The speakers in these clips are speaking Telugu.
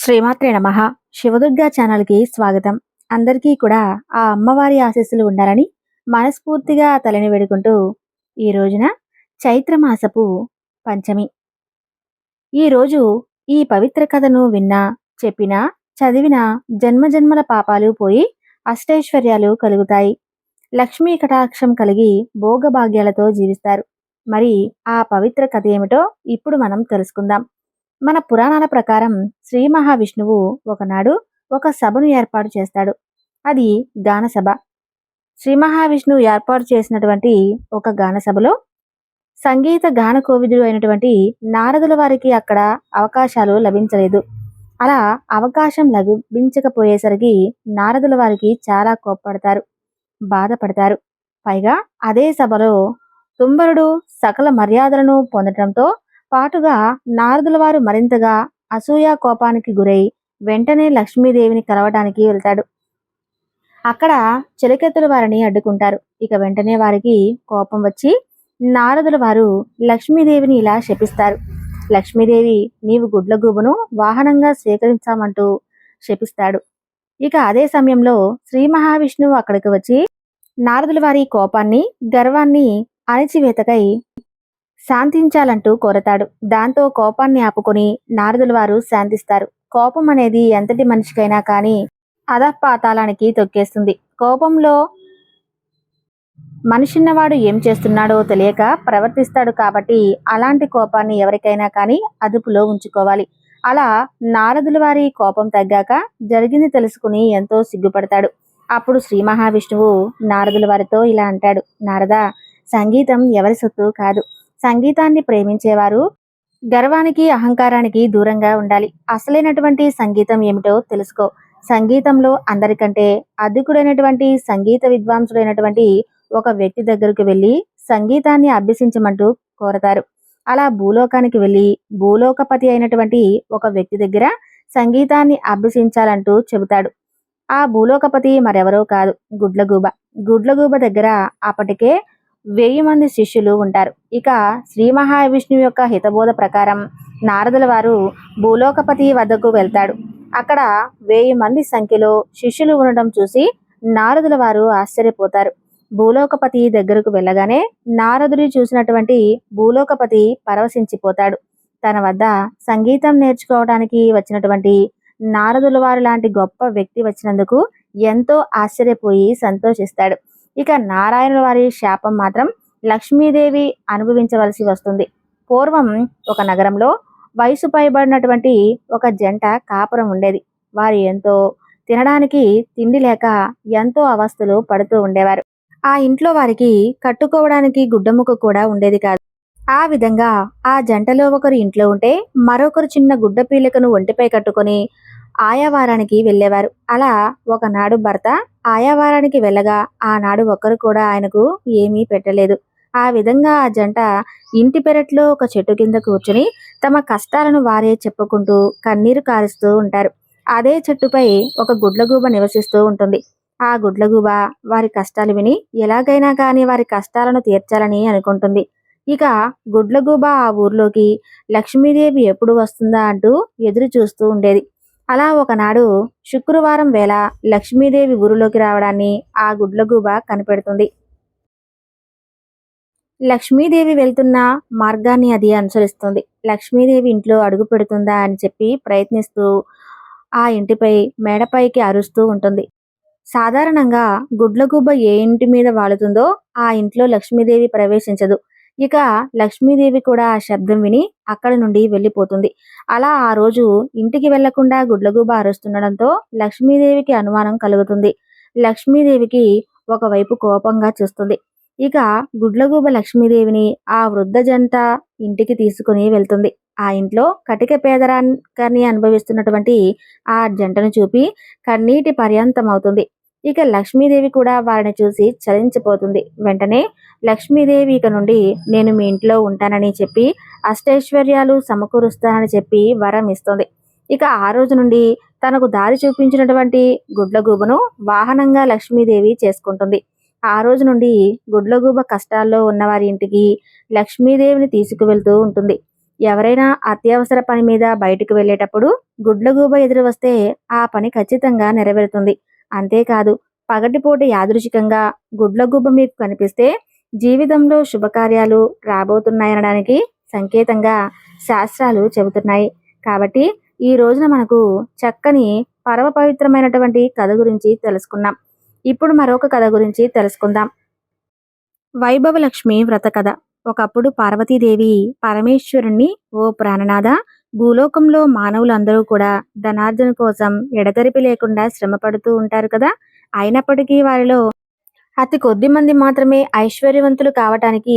శ్రీమాత్రే నమ. శివదుర్గా ఛానల్కి స్వాగతం. అందరికీ కూడా ఆ అమ్మవారి ఆశీస్సులు ఉండాలని మనస్ఫూర్తిగా తలని వేడుకుంటూ ఈ రోజున చైత్రమాసపు పంచమి. ఈ రోజు ఈ పవిత్ర కథను విన్నా చెప్పినా చదివిన జన్మజన్మల పాపాలు పోయి అష్టైశ్వర్యాలు కలుగుతాయి. లక్ష్మీ కటాక్షం కలిగి భోగభాగ్యాలతో జీవిస్తారు. మరి ఆ పవిత్ర కథ ఏమిటో ఇప్పుడు మనం తెలుసుకుందాం. మన పురాణాల ప్రకారం శ్రీ మహావిష్ణువు ఒకనాడు ఒక సభను ఏర్పాటు చేస్తాడు. అది గానసభ శ్రీ మహావిష్ణువు ఏర్పాటు చేసినటువంటి ఒక గానసభలో సంగీత గాన కోవిదుడు అయినటువంటి నారదుల వారికి అక్కడ అవకాశాలు లభించలేదు. అలా అవకాశం లభించకపోయేసరికి నారదుల వారికి చాలా కోప్పడతారు బాధపడతారు. పైగా అదే సభలో తుంబరుడు సకల మర్యాదలను పొందటంతో పాటుగా నారదుల వారు మరింతగా అసూయ కోపానికి గురై వెంటనే లక్ష్మీదేవిని కలవటానికి వెళ్తాడు. అక్కడ చిలకెత్తుల వారిని అడ్డుకుంటారు. ఇక వెంటనే వారికి కోపం వచ్చి నారదుల వారు లక్ష్మీదేవిని ఇలా శపిస్తారు. లక్ష్మీదేవి నీవు గుడ్లగూబను వాహనంగా స్వీకరించామంటూ శపిస్తాడు. ఇక అదే సమయంలో శ్రీ మహావిష్ణువు అక్కడికి వచ్చి నారదుల వారి కోపాన్ని గర్వాన్ని అణిచివేతకై శాంతించాలంటూ కోరతాడు. దాంతో కోపాన్ని ఆపుకొని నారదుల వారు శాంతిస్తారు. కోపం అనేది ఎంతటి మనిషికైనా కానీ అధపాతాళానికి తొక్కేస్తుంది. కోపంలో మనిషిన్నవాడు ఏం చేస్తున్నాడో తెలియక ప్రవర్తిస్తాడు కాబట్టి అలాంటి కోపాన్ని ఎవరికైనా కానీ అదుపులో ఉంచుకోవాలి. అలా నారదుల వారి కోపం తగ్గాక జరిగింది తెలుసుకుని ఎంతో సిగ్గుపడతాడు. అప్పుడు శ్రీ మహావిష్ణువు నారదుల వారితో ఇలా అంటాడు. నారద సంగీతం ఎవరి సొత్తు కాదు. సంగీతాన్ని ప్రేమించేవారు. గర్వానికి అహంకారానికి దూరంగా ఉండాలి. అసలైనటువంటి సంగీతం ఏమిటో తెలుసుకో. సంగీతంలో అందరికంటే అధికుడైనటువంటి సంగీత విద్వాంసుడైనటువంటి ఒక వ్యక్తి దగ్గరకు వెళ్ళి సంగీతాన్ని అభ్యసించమంటూ కోరతారు. అలా భూలోకానికి వెళ్ళి భూలోకపతి అయినటువంటి ఒక వ్యక్తి దగ్గర సంగీతాన్ని అభ్యసించాలంటూ చెబుతాడు. ఆ భూలోకపతి మరెవరో కాదు. గుడ్లగూబ. గుడ్లగూబ దగ్గర అప్పటికే వెయ్యి మంది శిష్యులు ఉంటారు. ఇక శ్రీ మహావిష్ణువు యొక్క హితబోధ ప్రకారం నారదుల వారు భూలోకపతి వద్దకు వెళ్తాడు. అక్కడ వెయ్యి మంది సంఖ్యలో శిష్యులు ఉండడం చూసి నారదుల వారు ఆశ్చర్యపోతారు. భూలోకపతి దగ్గరకు వెళ్ళగానే నారదుడి చూసినటువంటి భూలోకపతి పరవశించిపోతాడు. తన వద్ద సంగీతం నేర్చుకోవడానికి వచ్చినటువంటి నారదుల వారు లాంటి గొప్ప వ్యక్తి వచ్చినందుకు ఎంతో ఆశ్చర్యపోయి సంతోషిస్తాడు. ఇక నారాయణుల వారి శాపం మాత్రం లక్ష్మీదేవి అనుభవించవలసి వస్తుంది. పూర్వం ఒక నగరంలో వయసు పైబడినటువంటి ఒక జంట కాపురం ఉండేది. వారు ఎంతో తినడానికి తిండి లేక ఎంతో అవస్థలు పడుతూ ఉండేవారు. ఆ ఇంట్లో వారికి కట్టుకోవడానికి గుడ్డముక్క కూడా ఉండేది కాదు. ఆ విధంగా ఆ జంటలో ఒకరు ఇంట్లో ఉంటే మరొకరు చిన్న గుడ్డ పీలికను ఒంటిపై కట్టుకొని ఆయావారానికి వెళ్ళేవారు. అలా ఒకనాడు భర్త ఆయావారానికి వెళ్ళగా ఆనాడు ఒక్కరు కూడా ఆయనకు ఏమీ పెట్టలేదు. ఆ విధంగా ఆ జంట ఇంటి పెరట్లో ఒక చెట్టు కింద కూర్చుని తమ కష్టాలను వారే చెప్పుకుంటూ కన్నీరు కారుస్తూ ఉంటారు. అదే చెట్టుపై ఒక గుడ్లగూబ నివసిస్తూ ఉంటుంది. ఆ గుడ్లగూబ వారి కష్టాలు విని ఎలాగైనా కానీ వారి కష్టాలను తీర్చాలని అనుకుంటుంది. ఇక గుడ్లగూబ ఆ ఊర్లోకి లక్ష్మీదేవి ఎప్పుడు వస్తుందా అంటూ ఎదురు చూస్తూ ఉండేది. అలా ఒకనాడు శుక్రవారం వేళ లక్ష్మీదేవి ఊరిలోకి రావడాన్ని ఆ గుడ్లగూబ కనిపెడుతుంది. లక్ష్మీదేవి వెళ్తున్న మార్గాన్ని అది అనుసరిస్తుంది. లక్ష్మీదేవి ఇంట్లో అడుగు పెడుతుందా అని చెప్పి ప్రయత్నిస్తూ ఆ ఇంటిపై మేడపైకి అరుస్తూ ఉంటుంది. సాధారణంగా గుడ్లగూబ ఏ ఇంటి మీద వాలుతుందో ఆ ఇంట్లో లక్ష్మీదేవి ప్రవేశించదు. ఇక లక్ష్మీదేవి కూడా ఆ శబ్దం విని అక్కడి నుండి వెళ్ళిపోతుంది. అలా ఆ రోజు ఇంటికి వెళ్ళకుండా గుడ్లగూబ అరుస్తుండడంతో లక్ష్మీదేవికి అనుమానం కలుగుతుంది. లక్ష్మీదేవికి ఒకవైపు కోపంగా చూస్తుంది. ఇక గుడ్లగూబ లక్ష్మీదేవిని ఆ వృద్ధ జంట ఇంటికి తీసుకుని వెళ్తుంది. ఆ ఇంట్లో కటిక పేదరాన్ని అనుభవిస్తున్నటువంటి ఆ జంటను చూపి కన్నీటి పర్యంతం అవుతుంది ఇక లక్ష్మీదేవి కూడా వారిని చూసి చలించిపోతుంది. వెంటనే లక్ష్మీదేవి ఇక నుండి నేను మీ ఇంట్లో ఉంటానని చెప్పి అష్టైశ్వర్యాలు సమకూరుస్తానని చెప్పి వరం ఇస్తుంది. ఇక ఆ రోజు నుండి తనకు దారి చూపించినటువంటి గుడ్లగూబను వాహనంగా లక్ష్మీదేవి చేసుకుంటుంది. ఆ రోజు నుండి గుడ్లగూబ కష్టాల్లో ఉన్నవారి ఇంటికి లక్ష్మీదేవిని తీసుకువెళ్తూ ఉంటుంది. ఎవరైనా అత్యవసర పని మీద బయటకు వెళ్ళేటప్పుడు గుడ్లగూబ ఎదురు వస్తే ఆ పని ఖచ్చితంగా నెరవేరుతుంది. అంతేకాదు పగటిపూట యాదృచికంగా గుబ్బ మీకు కనిపిస్తే జీవితంలో శుభకార్యాలు రాబోతున్నాయనడానికి సంకేతంగా శాస్త్రాలు చెబుతున్నాయి. కాబట్టి ఈ రోజున మనకు చక్కని పరమ పవిత్రమైనటువంటి కథ గురించి తెలుసుకున్నాం ఇప్పుడు మరొక కథ గురించి తెలుసుకుందాం. వైభవలక్ష్మి వ్రత కథ ఒకప్పుడు పార్వతీదేవి పరమేశ్వరుణ్ణి ఓ ప్రాణనాథ భూలోకంలో మానవులందరూ కూడా ధనార్జన కోసం ఎడతెరిపి లేకుండా శ్రమ పడుతూ ఉంటారు కదా? అయినప్పటికీ వారిలో అతి కొద్ది మంది మాత్రమే ఐశ్వర్యవంతులు కావటానికి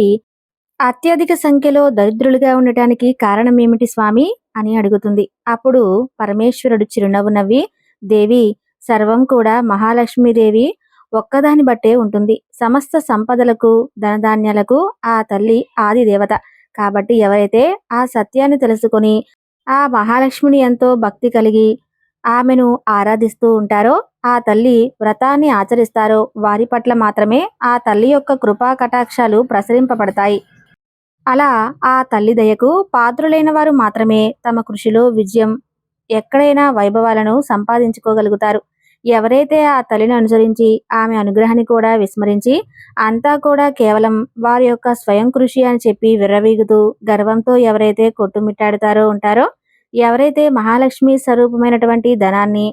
అత్యధిక సంఖ్యలో దరిద్రులుగా ఉండటానికి కారణం ఏమిటి స్వామి? అని అడుగుతుంది. అప్పుడు పరమేశ్వరుడు చిరునవ్వు నవ్వి దేవి సర్వం కూడా మహాలక్ష్మీదేవి ఒక్కదాని బట్టే ఉంటుంది. సమస్త సంపదలకు ధనధాన్యాలకు ఆ తల్లి ఆది దేవత. కాబట్టి ఎవరైతే ఆ సత్యాన్ని తెలుసుకొని ఆ మహాలక్ష్మిని ఎంతో భక్తి కలిగి ఆమెను ఆరాధిస్తూ ఉంటారో ఆ తల్లి వ్రతాన్ని ఆచరిస్తారో వారి పట్ల మాత్రమే ఆ తల్లి యొక్క కృపా కటాక్షాలు ప్రసరింపబడతాయి. అలా ఆ తల్లి దయకు పాత్రులైన వారు మాత్రమే తమ కృషిలో విజయం ఎక్కడైనా వైభవాలను సంపాదించుకోగలుగుతారు. ఎవరైతే ఆ తల్లిని అనుసరించి ఆమె అనుగ్రహాన్ని కూడా విస్మరించి అంతా కూడా కేవలం వారి యొక్క స్వయం కృషి అని చెప్పి విర్రవీగుతూ గర్వంతో ఎవరైతే కొట్టుమిట్టాడుతారో ఉంటారో ఎవరైతే మహాలక్ష్మి స్వరూపమైనటువంటి ధనాన్ని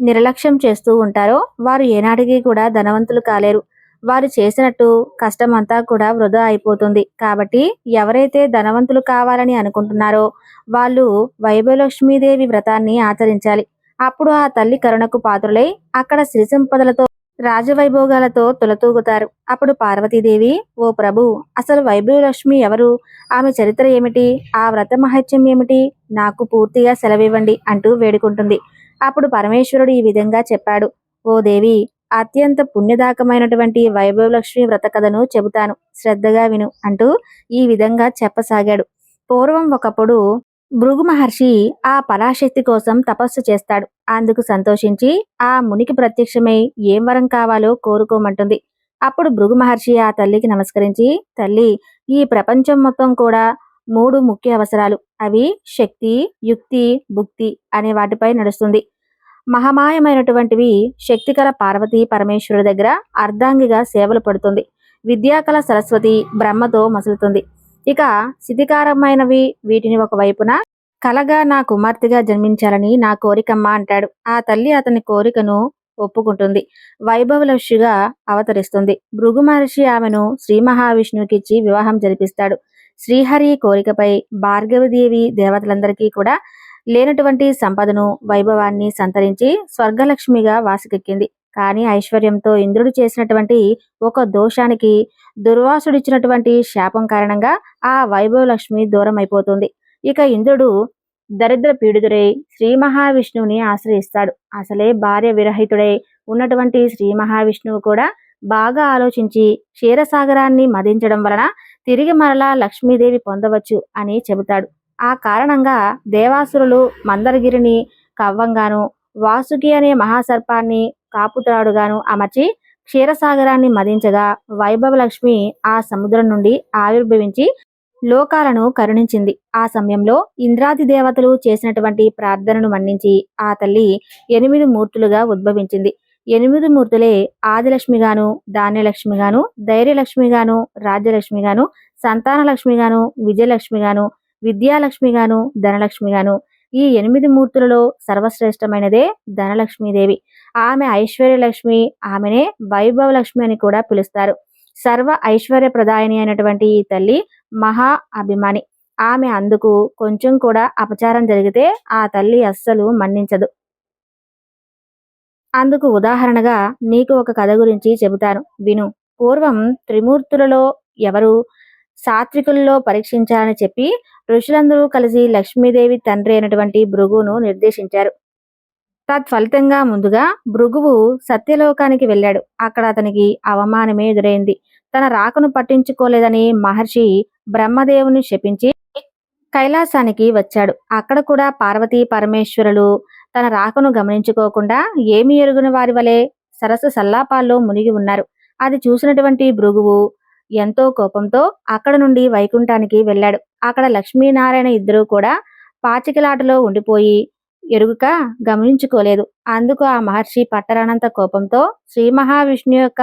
నిర్లక్ష్యం చేస్తూ ఉంటారో వారు ఏనాటికి కూడా ధనవంతులు కాలేరు. వారు చేసినట్టు కష్టం అంతా కూడా వృధా అయిపోతుంది. కాబట్టి ఎవరైతే ధనవంతులు కావాలని అనుకుంటున్నారో వాళ్ళు వైభవలక్ష్మీదేవి వ్రతాన్ని ఆచరించాలి. అప్పుడు ఆ తల్లి కరుణకు పాత్రులై అక్కడ సిరిసంపదలతో రాజవైభోగాలతో తులతూగుతారు. అప్పుడు పార్వతీదేవి ఓ ప్రభు అసలు వైభవలక్ష్మి ఎవరు? ఆమె చరిత్ర ఏమిటి? ఆ వ్రత మహత్యం ఏమిటి? నాకు పూర్తిగా సెలవివ్వండి అంటూ వేడుకుంటుంది. అప్పుడు పరమేశ్వరుడు ఈ విధంగా చెప్పాడు. ఓ దేవి అత్యంత పుణ్యదాకమైనటువంటి వైభవలక్ష్మి వ్రత కథను చెబుతాను. శ్రద్ధగా విను అంటూ ఈ విధంగా చెప్పసాగాడు. పూర్వం ఒకప్పుడు భృగు మహర్షి ఆ పరాశక్తి కోసం తపస్సు చేస్తాడు. అందుకు సంతోషించి ఆ మునికి ప్రత్యక్షమై ఏం వరం కావాలో కోరుకోమంటుంది. అప్పుడు భృగు మహర్షి ఆ తల్లికి నమస్కరించి తల్లి ఈ ప్రపంచం మొత్తం కూడా మూడు ముఖ్య అవసరాలు. అవి శక్తి యుక్తి భుక్తి అనే వాటిపై నడుస్తుంది. మహమాయమైనటువంటివి శక్తికల పార్వతి పరమేశ్వరుడి దగ్గర అర్ధాంగిగా సేవలు పడుతుంది. విద్యాకల సరస్వతి బ్రహ్మతో మసులుతుంది. ఇక సిధికారమైనవి వీటిని ఒక వైపున కలగా నా కుమార్తెగా జన్మించాలని నా కోరికమ్మా అంటాడు. ఆ తల్లి అతని కోరికను ఒప్పుకుంటుంది. వైభవలక్ష్యుగా అవతరిస్తుంది. భృగు మహర్షి ఆమెను శ్రీ మహావిష్ణువుకిచ్చి వివాహం జరిపిస్తాడు. శ్రీహరి కోరికపై భార్గవదేవి దేవతలందరికీ కూడా లేనటువంటి సంపదను వైభవాన్ని సంతరించి స్వర్గలక్ష్మిగా వాసికెక్కింది. కానీ ఐశ్వర్యంతో ఇంద్రుడు చేసినటువంటి ఒక దోషానికి దుర్వాసుడిచ్చినటువంటి శాపం కారణంగా ఆ వైభవలక్ష్మి దూరం అయిపోతుంది ఇక ఇంద్రుడు దరిద్ర పీడితుడై శ్రీ మహావిష్ణువుని ఆశ్రయిస్తాడు. అసలే భార్య విరహితుడై ఉన్నటువంటి శ్రీ మహావిష్ణువు కూడా బాగా ఆలోచించి క్షీరసాగరాన్ని మదించడం వలన తిరిగి మరలా లక్ష్మీదేవి పొందవచ్చు అని చెబుతాడు. ఆ కారణంగా దేవాసురులు మందరగిరిని కవ్వంగాను వాసుకి అనే మహాసర్పాన్ని కాపుతాడుగాను అమర్చి క్షీరసాగరాన్ని మదించగా వైభవలక్ష్మి ఆ సముద్రం నుండి ఆవిర్భవించి లోకాలను కరుణించింది. ఆ సమయంలో ఇంద్రాది దేవతలు చేసినటువంటి ప్రార్థనను మన్నించి ఆ తల్లి ఎనిమిది మూర్తులుగా ఉద్భవించింది. ఎనిమిది మూర్తులే ఆదిలక్ష్మిగాను ధాన్యలక్ష్మిగాను ధైర్యలక్ష్మిగాను రాజ్యలక్ష్మిగాను సంతానలక్ష్మిగాను విజయలక్ష్మిగాను విద్యాలక్ష్మిగాను ధనలక్ష్మిగాను ఈ ఎనిమిది మూర్తులలో సర్వశ్రేష్టమైనదే ధనలక్ష్మీదేవి. ఆమె ఐశ్వర్యలక్ష్మి ఆమెనే వైభవలక్ష్మి అని కూడా పిలుస్తారు. సర్వ ఐశ్వర్య ప్రదాయని అయినటువంటి ఈ తల్లి మహా అభిమాని. ఆమె అందుకు కొంచెం కూడా అపచారం జరిగితే ఆ తల్లి అస్సలు మన్నించదు. అందుకు ఉదాహరణగా నీకు ఒక కథ గురించి చెబుతాను. విను. పూర్వం త్రిమూర్తులలో ఎవరు సాత్వికుల్లో పరీక్షించాలని చెప్పి ఋషులందరూ కలిసి లక్ష్మీదేవి తండ్రి అయినటువంటి భృగును నిర్దేశించారు. తత్ఫలితంగా ముందుగా భృగువు సత్యలోకానికి వెళ్ళాడు. అక్కడ అతనికి అవమానమే ఎదురైంది. తన రాకను పట్టించుకోలేదని మహర్షి బ్రహ్మదేవుని శపించి కైలాసానికి వచ్చాడు. అక్కడ కూడా పార్వతీ పరమేశ్వరులు తన రాకను గమనించుకోకుండా ఏమి ఎరుగుని వారి వలె సరస్సు సల్లాపాల్లో మునిగి ఉన్నారు. అది చూసినటువంటి భృగువు ఎంతో కోపంతో అక్కడ నుండి వైకుంఠానికి వెళ్ళాడు. అక్కడ లక్ష్మీనారాయణ ఇద్దరూ కూడా పాచికలాటలో ఉండిపోయి ఎరుగుక గమనించుకోలేదు. అందుకు ఆ మహర్షి పట్టరానంత కోపంతో శ్రీ మహావిష్ణు యొక్క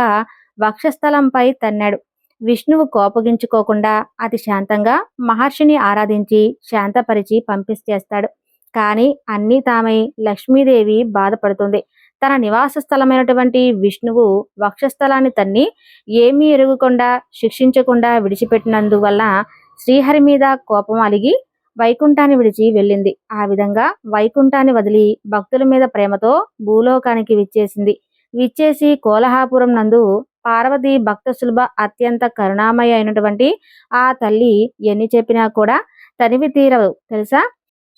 వక్షస్థలంపై తన్నాడు. విష్ణువు కోపగించుకోకుండా అతి శాంతంగా మహర్షిని ఆరాధించి శాంతపరిచి పంపిస్తేస్తాడు. కానీ అన్నీ తామై లక్ష్మీదేవి బాధపడుతుంది. తన నివాస స్థలమైనటువంటి విష్ణువు వక్షస్థలాన్ని తన్ని ఏమీ ఎరుగుకుండా శిక్షించకుండా విడిచిపెట్టినందువల్ల శ్రీహరి మీద కోపం అలిగి వైకుంఠాన్ని విడిచి వెళ్ళింది. ఆ విధంగా వైకుంఠాన్ని వదిలి భక్తుల మీద ప్రేమతో భూలోకానికి విచ్చేసింది. విచ్చేసి కోలహాపురం నందు పార్వతి భక్త సులభ అత్యంత కరుణామయ అయినటువంటి ఆ తల్లి ఎన్ని చెప్పినా కూడా తనివి తీరవు. తెలుసా?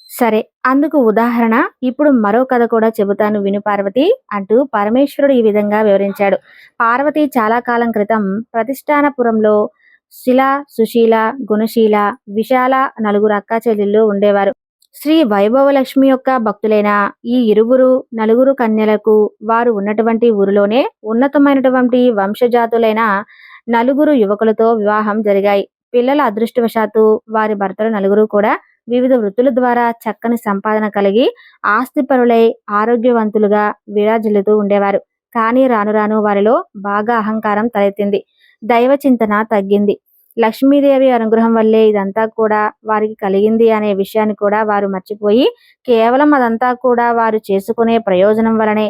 సరే అందుకు ఉదాహరణ ఇప్పుడు మరో కథ కూడా చెబుతాను విను పార్వతి అంటూ పరమేశ్వరుడు ఈ విధంగా వివరించాడు. పార్వతి చాలా కాలం క్రితం ప్రతిష్టానపురంలో శిల సుశీల గుణశీల విశాల నలుగురు అక్కా చెల్లెళ్ళు ఉండేవారు. శ్రీ వైభవలక్ష్మి యొక్క భక్తులైన ఈ ఇరువురు నలుగురు కన్యలకు వారు ఉన్నటువంటి ఊరిలోనే ఉన్నతమైనటువంటి వంశజాతులైన నలుగురు యువకులతో వివాహం జరిగాయి. పిల్లల అదృష్టవశాత్తు వారి భర్తలు నలుగురు కూడా వివిధ వృత్తుల ద్వారా చక్కని సంపాదన కలిగి ఆస్తిపరులై ఆరోగ్యవంతులుగా విరాజిల్లుతూ ఉండేవారు. కానీ రాను రాను వారిలో బాగా అహంకారం తలెత్తింది. దైవ చింతన తగ్గింది. లక్ష్మీదేవి అనుగ్రహం వల్లే ఇదంతా కూడా వారికి కలిగింది అనే విషయాన్ని కూడా వారు మర్చిపోయి కేవలం అదంతా కూడా వారు చేసుకునే ప్రయోజనం వలనే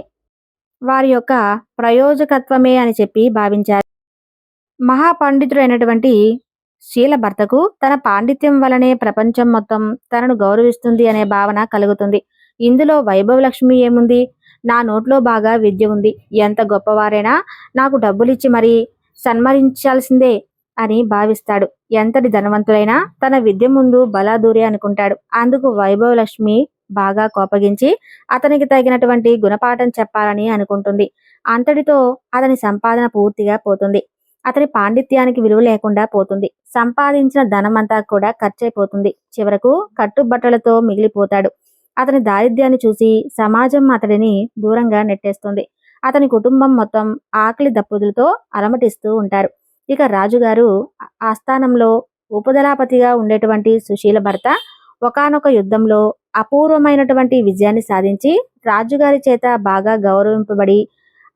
వారి యొక్క ప్రయోజకత్వమే అని చెప్పి భావించారు. మహాపండితుడైనటువంటి శీల భర్తకు తన పాండిత్యం వలనే ప్రపంచం మొత్తం తనను గౌరవిస్తుంది అనే భావన కలుగుతుంది. ఇందులో వైభవలక్ష్మి ఏముంది? నా నోట్లో బాగా విద్య ఉంది. ఎంత గొప్పవారైనా నాకు డబ్బులిచ్చి మరీ సన్మరించాల్సిందే అని భావిస్తాడు. ఎంతటి ధనవంతుడైనా తన విద్య ముందు బలాదూరి అనుకుంటాడు. అందుకు వైభవలక్ష్మి బాగా కోపగించి అతనికి తగినటువంటి గుణపాఠం చెప్పాలని అనుకుంటుంది. అంతటితో అతని సంపాదన పూర్తిగా పోతుంది. అతని పాండిత్యానికి విలువ లేకుండా పోతుంది. సంపాదించిన ధనమంతా కూడా ఖర్చయిపోతుంది చివరకు కట్టుబట్టలతో మిగిలిపోతాడు. అతని దారిద్ర్యాన్ని చూసి సమాజం అతడిని దూరంగా నెట్టేస్తుంది. అతని కుటుంబం మొత్తం ఆకలి దప్పుదులతో అలమటిస్తూ ఉంటారు. ఇక రాజుగారు ఆస్థానంలో ఉపదలాపతిగా ఉండేటువంటి సుశీల భర్త ఒకనొక యుద్ధంలో అపూర్వమైనటువంటి విజయాన్ని సాధించి రాజుగారి చేత బాగా గౌరవింపబడి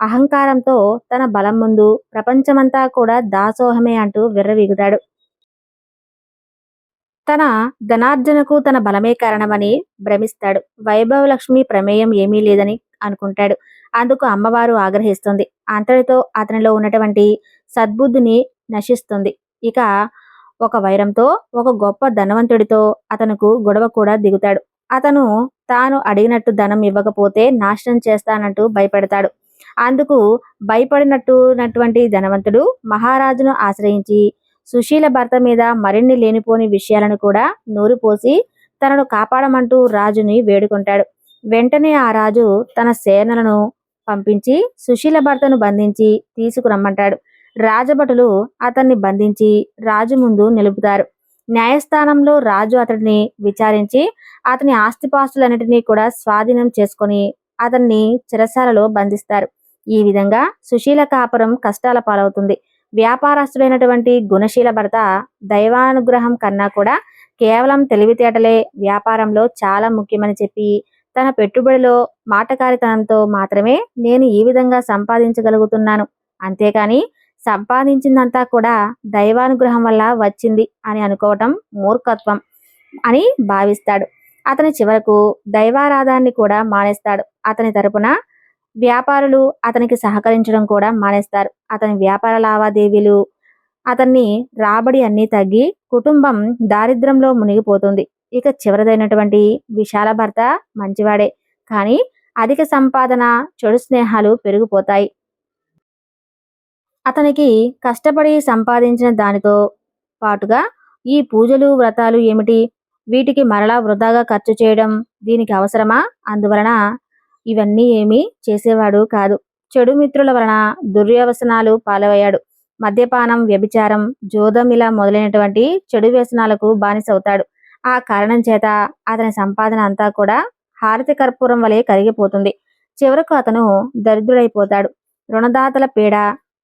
అహంకారంతో తన బలం ముందు ప్రపంచమంతా కూడా దాసోహమే అంటూ విర్రవీగుతాడు. తన ధనార్జనకు తన బలమే కారణమని భ్రమిస్తాడు. వైభవలక్ష్మి ప్రమేయం ఏమీ లేదని అనుకుంటాడు. అందుకు అమ్మవారు ఆగ్రహిస్తుంది. అంతటితో అతనిలో ఉన్నటువంటి సద్బుద్ధిని నశిస్తుంది. ఇక ఒక వైరంతో ఒక గొప్ప ధనవంతుడితో అతనుకు గొడవ కూడా దిగుతాడు. అతను తాను అడిగినట్టు ధనం ఇవ్వకపోతే నాశనం చేస్తానంటూ భయపెడతాడు. అందుకు భయపడినట్టునటువంటి ధనవంతుడు మహారాజును ఆశ్రయించి సుశీల భర్త మీద మరిన్ని లేనిపోని విషయాలను కూడా నూరిపోసి తనను కాపాడమంటూ రాజుని వేడుకుంటాడు. వెంటనే ఆ రాజు తన సేనలను పంపించి సుశీల భర్తను బంధించి తీసుకురమ్మంటాడు. రాజభటులు అతన్ని బంధించి రాజు ముందు నిలుపుతారు. న్యాయస్థానంలో రాజు అతడిని విచారించి అతని ఆస్తిపాస్తులన్నిటినీ కూడా స్వాధీనం చేసుకొని అతన్ని చిరసాలలో బంధిస్తారు. ఈ విధంగా సుశీల కాపురం కష్టాల పాలవుతుంది. వ్యాపారస్తుడైనటువంటి గుణశీల భర్త దైవానుగ్రహం కన్నా కూడా కేవలం తెలివితేటలే వ్యాపారంలో చాలా ముఖ్యమని చెప్పి తన పెట్టుబడిలో మాటకారితనంతో మాత్రమే నేను ఈ విధంగా సంపాదించగలుగుతున్నాను. అంతేకాని సంపాదించిందంతా కూడా దైవానుగ్రహం వల్ల వచ్చింది అని అనుకోవటం మూర్ఖత్వం అని భావిస్తాడు. అతని చివరకు దైవారాధాన్ని కూడా మానేస్తాడు. అతని తరపున వ్యాపారులు అతనికి సహకరించడం కూడా మానేస్తారు. అతని వ్యాపార లావాదేవీలు అతన్ని రాబడి అన్నీ తగ్గి కుటుంబం దారిద్రంలో మునిగిపోతుంది. ఇక చివరిదైనటువంటి విశాల భర్త మంచివాడే. కానీ అధిక సంపాదన చెడు స్నేహాలు పెరిగిపోతాయి. అతనికి కష్టపడి సంపాదించిన దానితో పాటుగా ఈ పూజలు వ్రతాలు ఏమిటి? వీటికి మరలా వృధాగా ఖర్చు చేయడం దీనికి అవసరమా? అందువలన ఇవన్నీ ఏమీ చేసేవాడు కాదు. చెడు మిత్రుల వలన దుర్వ్యవసనాలు పాలవయ్యాడు మద్యపానం వ్యభిచారం జోదం ఇలా మొదలైనటువంటి చెడు వ్యసనాలకు బానిసవుతాడు. ఆ కారణం చేత అతని సంపాదన అంతా కూడా హారతి కర్పూరం వలె కరిగిపోతుంది. చివరకు అతను దరిద్రుడైపోతాడు. రుణదాతల పీడ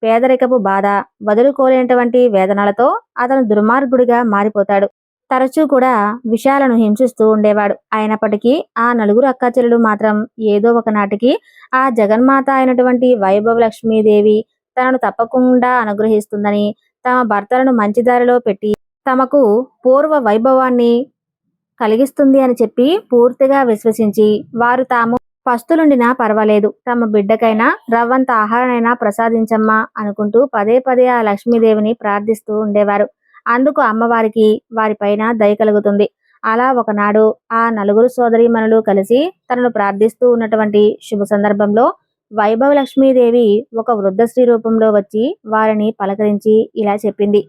పేదరికపు బాధ వదులుకోలేనటువంటి వేదనలతో అతను దుర్మార్గుడిగా మారిపోతాడు. తరచూ కూడా విషయాలను హింసిస్తూ ఉండేవాడు. అయినప్పటికీ ఆ నలుగురు అక్కాచెల్లెలు మాత్రం ఏదో ఒక నాటికి ఆ జగన్మాత అయినటువంటి వైభవ లక్ష్మీదేవి తనను తప్పకుండా అనుగ్రహిస్తుందని తమ భర్తలను మంచి దారిలో పెట్టి తమకు పూర్వ వైభవాన్ని కలిగిస్తుంది అని చెప్పి పూర్తిగా విశ్వసించి వారు తాము పస్తులుండినా పర్వాలేదు. తమ బిడ్డకైనా రవ్వంత ఆహారనైనా ప్రసాదించమ్మా అనుకుంటూ పదే పదే ఆ లక్ష్మీదేవిని ప్రార్థిస్తూ ఉండేవారు. అందుకు అమ్మవారికి వారిపైన దయ కలుగుతుంది. అలా ఒకనాడు ఆ నలుగురు సోదరీమణులు కలిసి తనను ప్రార్థిస్తూ ఉన్నటువంటి శుభ సందర్భంలో వైభవ లక్ష్మీదేవి ఒక వృద్ధ స్త్రీ రూపంలో వచ్చి వారిని పలకరించి ఇలా చెప్పింది.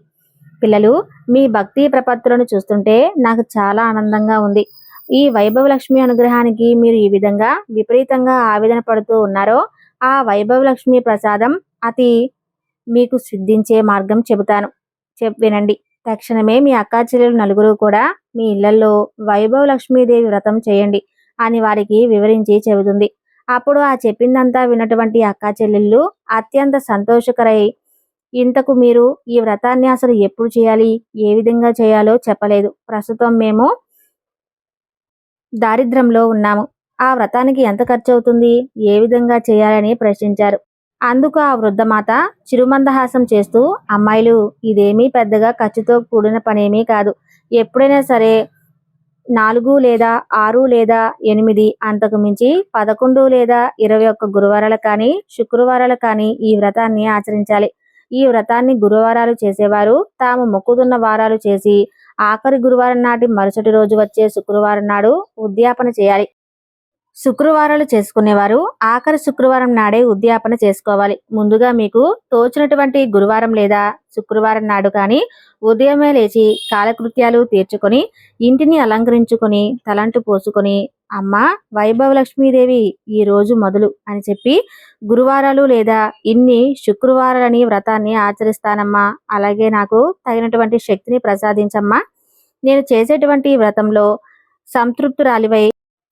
పిల్లలు మీ భక్తి ప్రపత్తులను చూస్తుంటే నాకు చాలా ఆనందంగా ఉంది. ఈ వైభవ లక్ష్మి అనుగ్రహానికి మీరు ఈ విధంగా విపరీతంగా ఆవేదన పడుతూ ఉన్నారో ఆ వైభవ లక్ష్మి ప్రసాదం అతి మీకు సిద్ధించే మార్గం చెబుతాను. చెప్ వినండి. తక్షణమే మీ అక్కా చెల్లెలు నలుగురు కూడా మీ ఇళ్ళలో వైభవ లక్ష్మీదేవి వ్రతం చేయండి అని వారికి వివరించి చెబుతుంది. అప్పుడు ఆ చెప్పిందంతా విన్నటువంటి అక్కా చెల్లెళ్ళు అత్యంత సంతోషకరై ఇంతకు మీరు ఈ వ్రతాన్ని అసలు ఎప్పుడు చేయాలి ఏ విధంగా చేయాలో చెప్పలేదు. ప్రస్తుతం మేము దారిద్ర్యంలో ఉన్నాము. ఆ వ్రతానికి ఎంత ఖర్చు అవుతుంది ఏ విధంగా చేయాలని ప్రశ్నించారు. అందుకు ఆ వృద్ధమాత చిరుమందహాసం చేస్తూ అమ్మాయిలు ఇదేమీ పెద్దగా ఖర్చుతో కూడిన పనేమీ కాదు. ఎప్పుడైనా సరే నాలుగు లేదా ఆరు లేదా ఎనిమిది అంతకు మించి పదకొండు లేదా ఇరవై ఒక్క గురువారాలు కానీ శుక్రవారాలు కానీ ఈ వ్రతాన్ని ఆచరించాలి. ఈ వ్రతాన్ని గురువారాలు చేసేవారు తాము మొక్కుతున్న వారాలు చేసి ఆఖరి గురువారం నాటి మరుసటి రోజు వచ్చే శుక్రవారం నాడు ఉద్యాపన చేయాలి. శుక్రవారాలు చేసుకునేవారు. ఆఖరి శుక్రవారం నాడే ఉద్యాపన చేసుకోవాలి. ముందుగా మీకు తోచినటువంటి గురువారం లేదా శుక్రవారం నాడు కానీ ఉదయమే లేచి కాలకృత్యాలు తీర్చుకొని ఇంటిని అలంకరించుకొని తలంటు పోసుకొని అమ్మ వైభవ లక్ష్మీదేవి ఈ రోజు మొదలు అని చెప్పి గురువారాలు లేదా ఇన్ని శుక్రవారాలని వ్రతాన్ని ఆచరిస్తానమ్మా. అలాగే నాకు తగినటువంటి శక్తిని ప్రసాదించమ్మా. నేను చేసేటువంటి వ్రతంలో సంతృప్తురాలివై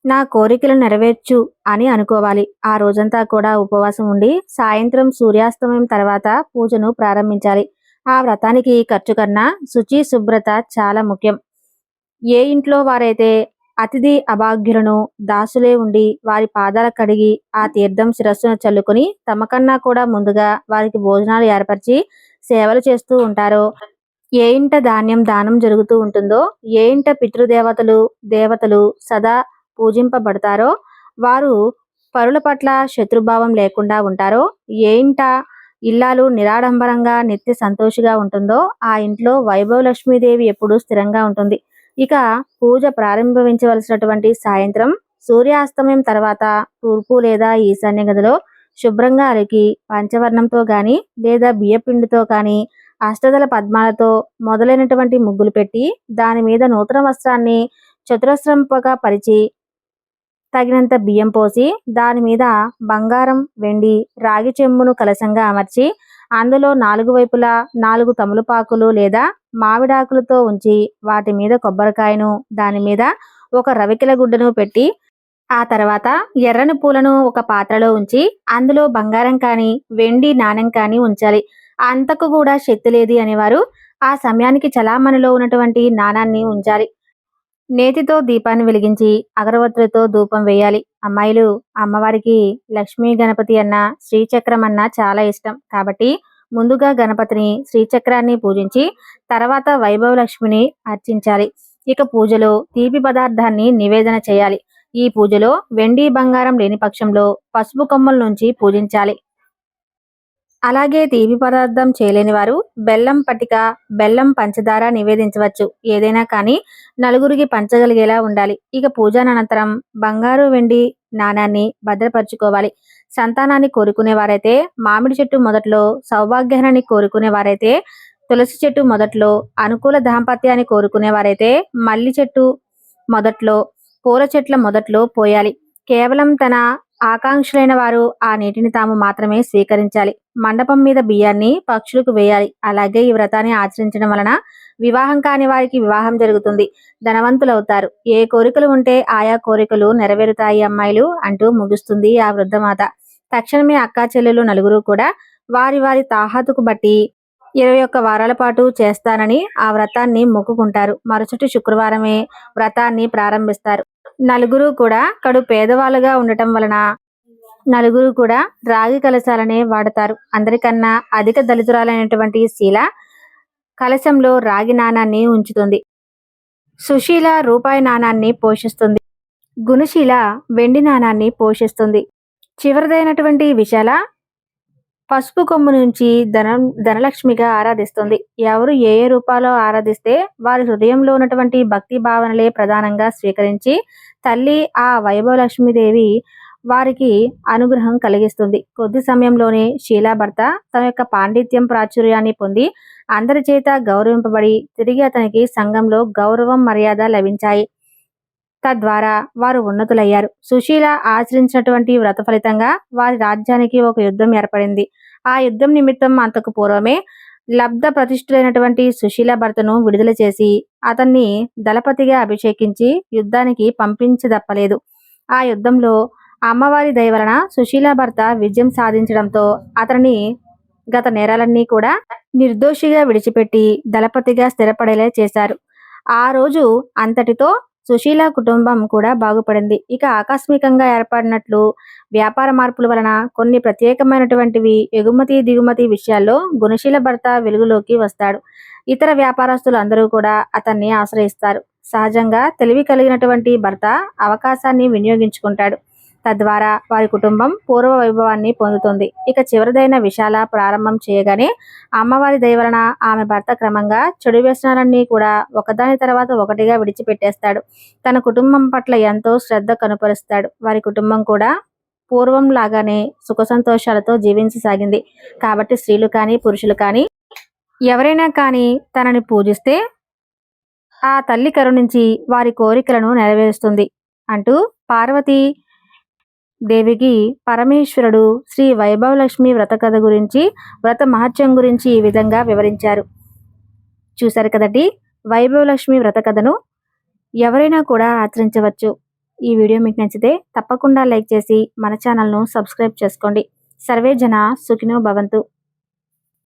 నా కోరికలు నెరవేర్చు అని అనుకోవాలి. ఆ రోజంతా కూడా ఉపవాసం ఉండి సాయంత్రం సూర్యాస్తమయం తర్వాత పూజను ప్రారంభించాలి. ఆ వ్రతానికి ఖర్చు కన్నా శుచి శుభ్రత చాలా ముఖ్యం. ఏ ఇంట్లో వారైతే అతిథి అభాగ్యులను దాసులే ఉండి వారి పాదాల కడిగి ఆ తీర్థం శిరస్సును చల్లుకొని తమ కన్నా కూడా ముందుగా వారికి భోజనాలు ఏర్పరిచి సేవలు చేస్తూ ఉంటారో ఏ ఇంట ధాన్యం దానం జరుగుతూ ఉంటుందో ఏ ఇంట పితృదేవతలు దేవతలు సదా పూజింపబడతారో వారు పరుల పట్ల శత్రుభావం లేకుండా ఉంటారో ఏ ఇంట ఇల్లాలు నిరాడంబరంగా నిత్య సంతోషిగా ఉంటుందో ఆ ఇంట్లో వైభవ లక్ష్మీదేవి ఎప్పుడూ స్థిరంగా ఉంటుంది. ఇక పూజ ప్రారంభించవలసినటువంటి సాయంత్రం సూర్యాస్తమయం తర్వాత తూర్పు లేదా ఈశాన్య గదిలో శుభ్రంగా అలికి పంచవర్ణంతో గాని లేదా బియ్యపిండితో కానీ అష్టదల పద్మాలతో మొదలైనటువంటి ముగ్గులు పెట్టి దాని మీద నూతన వస్త్రాన్ని చతురస్రంపగా పరిచి తగినంత బియ్యం పోసి దాని మీద బంగారం వెండి రాగి చెంబును కలశంగా అమర్చి అందులో నాలుగు వైపులా నాలుగు తమలపాకులు లేదా మామిడాకులతో ఉంచి వాటి మీద కొబ్బరికాయను దాని మీద ఒక రవికిల గుడ్డను పెట్టి ఆ తర్వాత ఎర్రని పూలను ఒక పాత్రలో ఉంచి అందులో బంగారం కానీ వెండి నాణెం కానీ ఉంచాలి. అంతకు కూడా శక్తి లేదు అనేవారు ఆ సమయానికి చలామణిలో ఉన్నటువంటి నాణాన్ని ఉంచాలి. నేతితో దీపాన్ని వెలిగించి అగరవత్తులతో ధూపం వేయాలి. అమ్మాయిలు అమ్మవారికి లక్ష్మీ గణపతి అన్న శ్రీచక్రం అన్న చాలా ఇష్టం. కాబట్టి ముందుగా గణపతిని శ్రీచక్రాన్ని పూజించి తర్వాత వైభవ లక్ష్మిని అర్చించాలి. ఇక పూజలో తీపి పదార్థాన్ని నివేదన చేయాలి. ఈ పూజలో వెండి బంగారం లేని పక్షంలో పసుపు కొమ్మల నుంచి పూజించాలి. అలాగే తీపి పదార్థం చేయలేని వారు బెల్లం పటిక బెల్లం పంచదార నివేదించవచ్చు. ఏదైనా కానీ నలుగురికి పంచగలిగేలా ఉండాలి. ఇక పూజానంతరం బంగారు వెండి నాణాన్ని భద్రపరచుకోవాలి. సంతానాన్ని కోరుకునేవారైతే మామిడి చెట్టు మొదట్లో సౌభాగ్యాన్ని కోరుకునేవారైతే తులసి చెట్టు మొదట్లో అనుకూల దాంపత్యాన్ని కోరుకునేవారైతే మల్లి చెట్టు మొదట్లో పూల చెట్ల మొదట్లో పోయాలి. కేవలం తన ఆకాంక్షలైన వారు ఆ నీటిని తాము మాత్రమే స్వీకరించాలి. మండపం మీద బియ్యాన్ని పక్షులకు వేయాలి. అలాగే ఈ వ్రతాన్ని ఆచరించడం వలన వివాహం కాని వారికి వివాహం జరుగుతుంది. ధనవంతులవుతారు. ఏ కోరికలు ఉంటే ఆయా కోరికలు నెరవేరుతాయి అమ్మాయిలు అంటూ ముగుస్తుంది ఆ వృద్ధమాత. తక్షణమే అక్కా చెల్లెలు నలుగురు కూడా వారి వారి తాహతుకు బట్టి ఇరవై ఒక్క వారాల పాటు చేస్తానని ఆ వ్రతాన్ని మొక్కుకుంటారు. మరుసటి శుక్రవారమే వ్రతాన్ని ప్రారంభిస్తారు. నలుగురు కూడా కడు పేదవాళ్ళుగా ఉండటం వలన నలుగురు కూడా రాగి కలశాలనే వాడతారు. అందరికన్నా అధిక దళితురాలైనటువంటి శీల కలశంలో రాగి నాణాన్ని ఉంచుతుంది. సుశీల రూపాయి నాణాన్ని పోషిస్తుంది. గుణశీల వెండి నాణాన్ని పోషిస్తుంది. చివరిదైనటువంటి విశాల పసుపు కొమ్ము నుంచి ధనం ధనలక్ష్మిగా ఆరాధిస్తుంది. ఎవరు ఏ ఏ రూపాలో ఆరాధిస్తే వారి హృదయంలో ఉన్నటువంటి భక్తి భావనలే ప్రధానంగా స్వీకరించి తల్లి ఆ వైభవలక్ష్మీదేవి వారికి అనుగ్రహం కలిగిస్తుంది. కొద్ది సమయంలోనే షీలా భర్త తన యొక్క పాండిత్యం ప్రాచుర్యాన్ని పొంది అందరి చేత గౌరవింపబడి తిరిగి అతనికి సంఘంలో గౌరవం మర్యాద లభించాయి. తద్వారా వారు ఉన్నతులయ్యారు. సుశీల ఆచరించినటువంటి వ్రత ఫలితంగా వారి రాజ్యానికి ఒక యుద్ధం ఏర్పడింది. ఆ యుద్ధం నిమిత్తం అంతకు పూర్వమే లబ్ధ ప్రతిష్ఠులైనటువంటి సుశీల భర్తను విడుదల చేసి అతన్ని దళపతిగా అభిషేకించి యుద్ధానికి పంపించదప్పలేదు. ఆ యుద్ధంలో అమ్మవారి దయవలన సుశీల భర్త విజయం సాధించడంతో అతని గత నేరాలన్నీ కూడా నిర్దోషిగా విడిచిపెట్టి దళపతిగా స్థిరపడేలా చేశారు. ఆ రోజు అంతటితో సుశీల కుటుంబం కూడా బాగుపడింది. ఇక ఆకస్మికంగా ఏర్పడినట్లు వ్యాపార మార్పుల వలన కొన్ని ప్రత్యేకమైనటువంటివి ఎగుమతి దిగుమతి విషయాల్లో గుణశీల భర్త వెలుగులోకి వస్తాడు. ఇతర వ్యాపారస్తులు అందరూ కూడా అతన్ని ఆశ్రయిస్తారు. సహజంగా తెలివి కలిగినటువంటి భర్త అవకాశాన్ని వినియోగించుకుంటాడు. తద్వారా వారి కుటుంబం పూర్వ వైభవాన్ని పొందుతుంది. ఇక చివరిదైన విశాల ప్రారంభం చేయగానే అమ్మవారి దయవలన ఆమె భర్త క్రమంగా చెడు వ్యసనాలన్నీ కూడా ఒకదాని తర్వాత ఒకటిగా విడిచిపెట్టేస్తాడు. తన కుటుంబం పట్ల ఎంతో శ్రద్ధ కనుపరుస్తాడు. వారి కుటుంబం కూడా పూర్వం లాగానే సుఖ సంతోషాలతో జీవించసాగింది కాబట్టి స్త్రీలు కానీ పురుషులు కానీ ఎవరైనా కానీ తనని పూజిస్తే ఆ తల్లి కరుణించి వారి కోరికలను నెరవేరుస్తుంది అంటూ పార్వతి దేవికి పరమేశ్వరుడు శ్రీ వైభవలక్ష్మి వ్రత కథ గురించి వ్రత మహత్యం గురించి ఈ విధంగా వివరించారు. చూశారు కదండి? వైభవలక్ష్మి వ్రత కథను ఎవరైనా కూడా ఆచరించవచ్చు. ఈ వీడియో మీకు నచ్చితే తప్పకుండా లైక్ చేసి మన ఛానల్ను సబ్స్క్రైబ్ చేసుకోండి. సర్వే జన సుఖినో భవంతు.